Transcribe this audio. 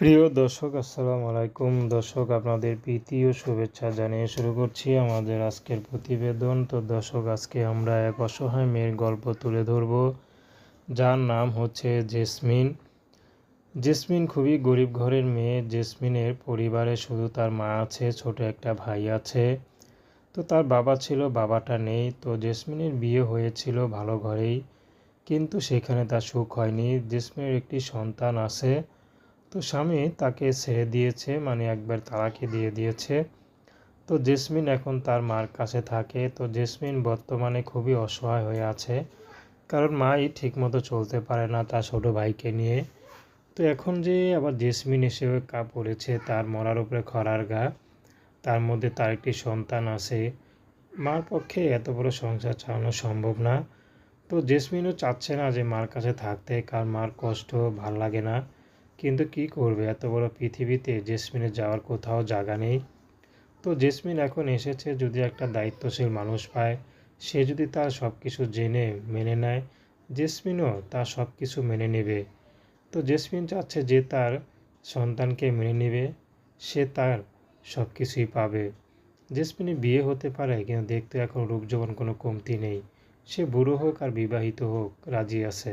প্রিয় দর্শক, আসসালামু আলাইকুম। দর্শক, আপনাদের প্রীতি ও শুভেচ্ছা জানিয়ে শুরু করছি আমাদের আজকের প্রতিবেদন। তো দর্শক, আজকে আমরা এক অসহায় মেয়ের গল্প তুলে ধরব। যার নাম হচ্ছে জেসমিন। জেসমিন খুবই গরিব ঘরের মেয়ে। জেসমিনের পরিবারে শুধু তার মা আছে, ছোট একটা ভাই আছে। তো তার বাবা ছিল, বাবাটা নেই। তো জেসমিনের বিয়ে হয়েছিল ভালো ঘরেই। কিন্তু সেখানে তার সুখ হয়নি। জেসমিনের একটি সন্তান আছে। তো স্বামী তাকে ছেড়ে দিয়েছে মানে একবার তালাকে দিয়ে দিয়েছে। তো জেসমিন এখন তার মার কাছে থাকে। তো জেসমিন বর্তমানে খুবই অসহায় হয়ে আছে। কারণ মাই ঠিকমতো চলতে পারে না তার ছোটো ভাইকে নিয়ে। তো এখন যে আবার জেসমিন এসে কা পড়েছে, তার মরার উপরে খরার গা। তার মধ্যে তার একটি সন্তান আছে। মার পক্ষে এত বড় সংসার চালানো সম্ভব না। তো জেসমিনও চাচ্ছে না যে মার কাছে থাকতে কার মার কষ্ট, ভালো লাগে না। কিন্তু কি করবে? এত বড় পৃথিবীতে জেসমিনের যাওয়ার কোথাও জায়গা নেই। তো জেসমিন এখন এসেছে যদি একটা দায়িত্বশীল মানুষ পায়। সে যদি তার সব কিছু জেনে, মেনে নেয়, জেসমিনও তার সব কিছু মেনে নেবে। তো জেসমিন চাচ্ছে যে তার সন্তানকে মেনে নেবে, সে তার সব কিছুই পাবে। জেসমিনের বিয়ে হতে পারে, কিন্তু দেখতে এখন রূপ যৌবন কোনো কমতি নেই। সে বুড়ো হোক আর বিবাহিত হোক, রাজি আছে।